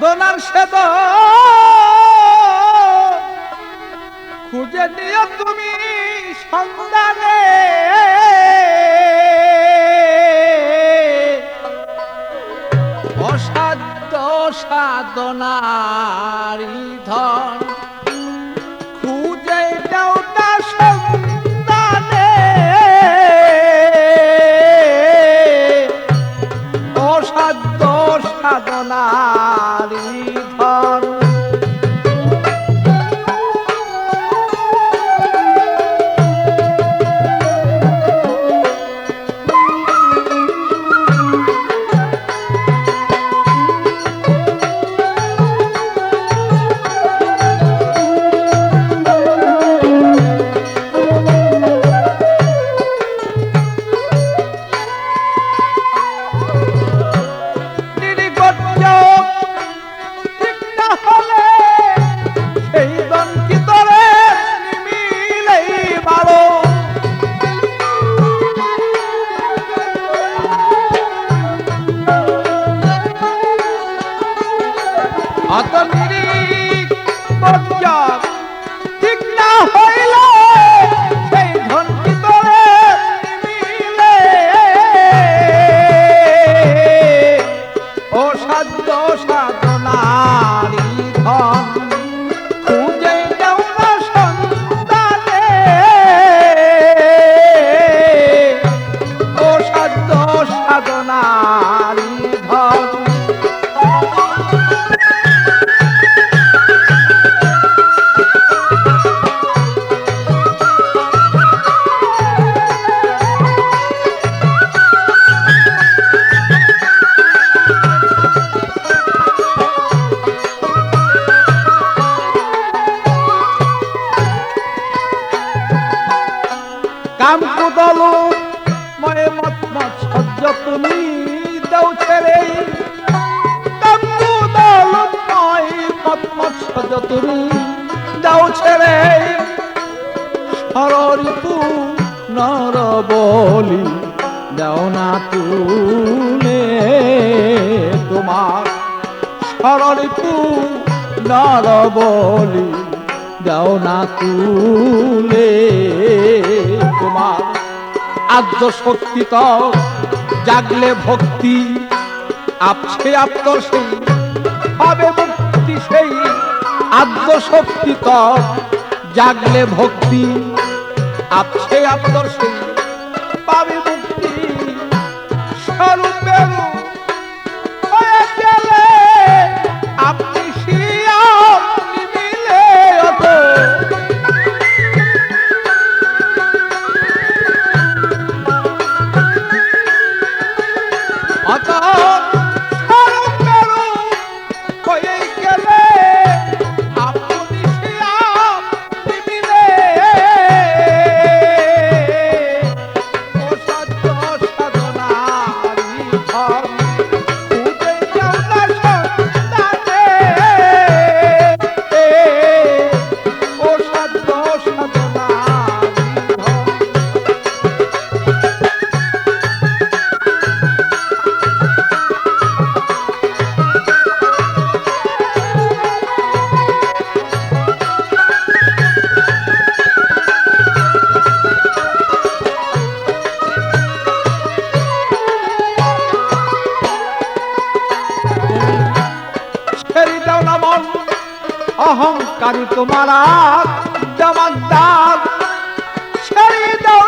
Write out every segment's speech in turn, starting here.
দোনার সেদ। খুঁজে নিও তুমি সন্ধানে। অসাধ্য সাধনারি ধন খুঁজে দাও তা সন্ধানে কাম কুদলু ময়ে মত সহ্য তুমি দেও ছেড়ে। কাম কুদলু ময়ে মত মত সহ্য তুমি দেও ছেড়ে। সররিপু নর বলি, দেও না তুলে তোমার। নর বলি দাও না তুলে তোমার আদ্য শক্তি তো জাগলে ভক্তি আপছে আপ্তর সেই হবে মুক্তি সেই আদ্য শক্তি তো জাগলে ভক্তি আপছে আপ্তর সেই তোমার জমাদার ছেড়ে দাও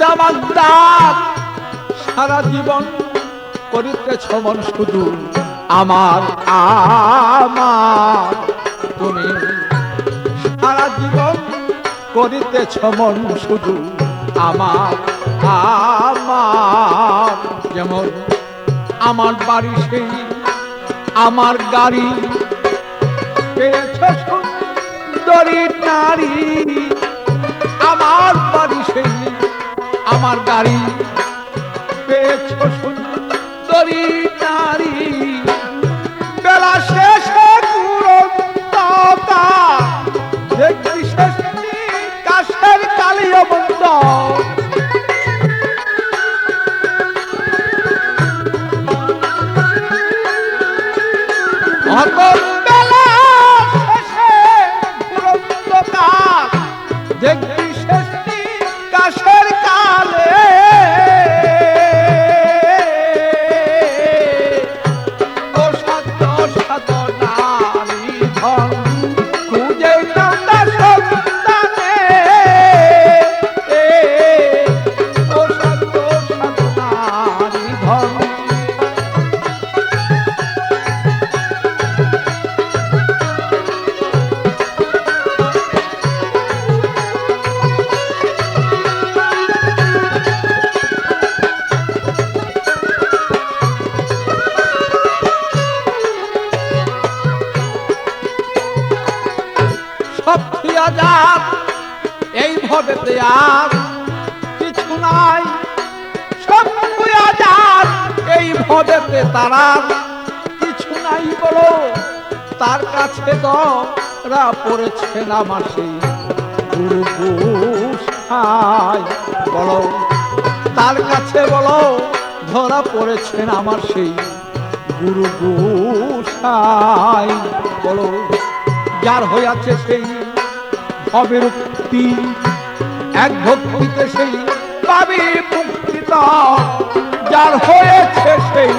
জমাদার সারা জীবন করিতেছ মন শুধু আমার আমার। তুমি সারা জীবন করিতেছ মন শুধু আমার আমার। যেমন আমার বাড়ি সেই আমার গাড়ি পেয়েছে সুন্দরী নারী। আমার বাড়ি সেই আমার গাড়ি পেয়েছ সুন্দরী নারী। এই আর কিছু নাই। সব থিয়া যাক এই ভবেতে তারা কিছু নাই বলো। তার কাছে দরা পড়েছে না মাসে। গুরু বলো। তার কাছে বলো, ধরা পড়েছেন আমার সেই গুরু বলো। যার হইয়াছে সেই ভবের মুক্তি এক ভক্তিতে সেই পাবি মুক্তি তার। যার হয়েছে সেই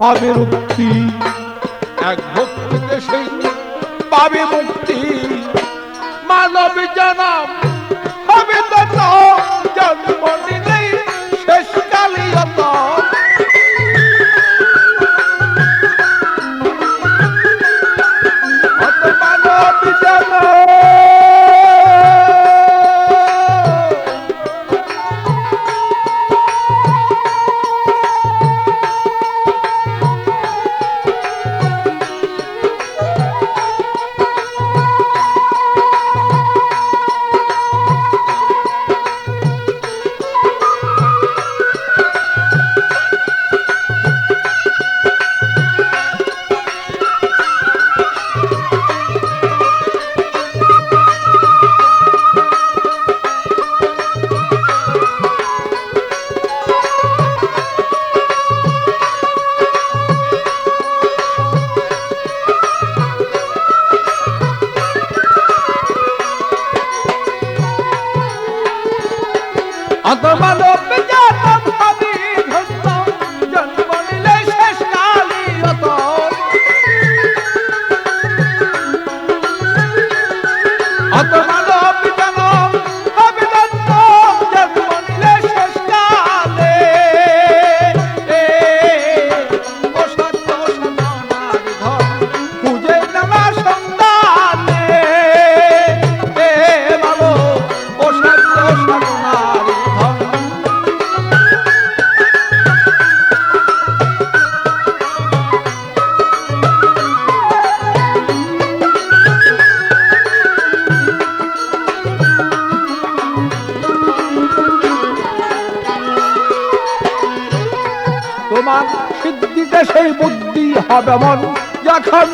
পাবে মুক্তি এক ভক্তিতে সেই পাবে মুক্তি, মানব জনম অতমানব জাতম হবে মন যখন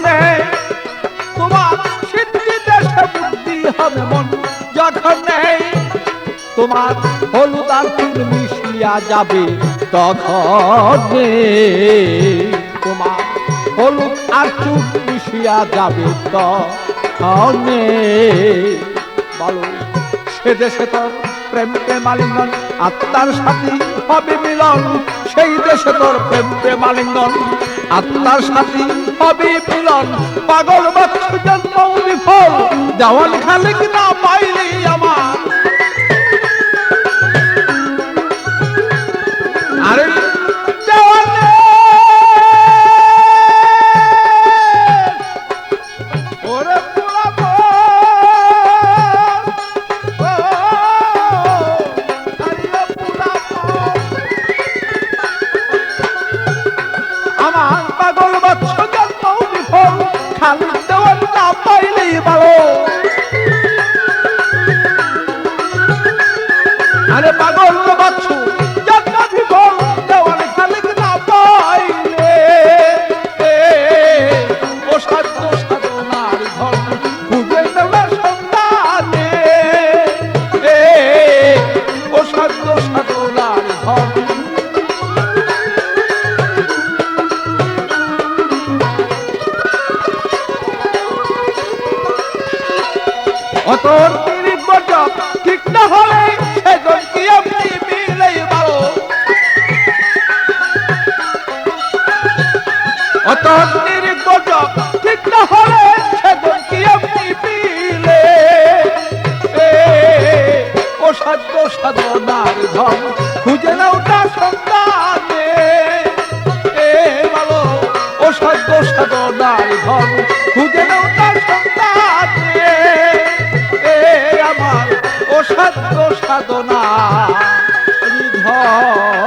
তোমার সিদ্ধিতে সে বুদ্ধি হবে মন, যখন তোমার হলুদ আর চুল মিশিয়া যাবে, তখন তোমার হলুদ আর চুল মিশিয়া যাবে, তখন বলো, সে দেশে তোর প্রেম প্রেমালিঙ্গন আত্মার সাথী হবে মিলন, সেই দেশে তোর প্রেম প্রেমালিঙ্গন আত্মার সাথী হবে মিলন। পাগল বাক্স জন্ম বিফল। দেওয়াল খালিক না পাইলে আমার। অতর তিরিক গজব ঠিক না হলে সেজন কি আপনি মিলেই ভালো? অতন্ত্রের গজব ঠিক না হলে সেজন কি আপনি মিলে অসাধ্য সাধনার ধন খুঁজে নাও তার সন্তানে। এ ভালো অসাধ্য সাধনার ধন খুঁজে নাও তার অসাধ্য সাধনা নিধন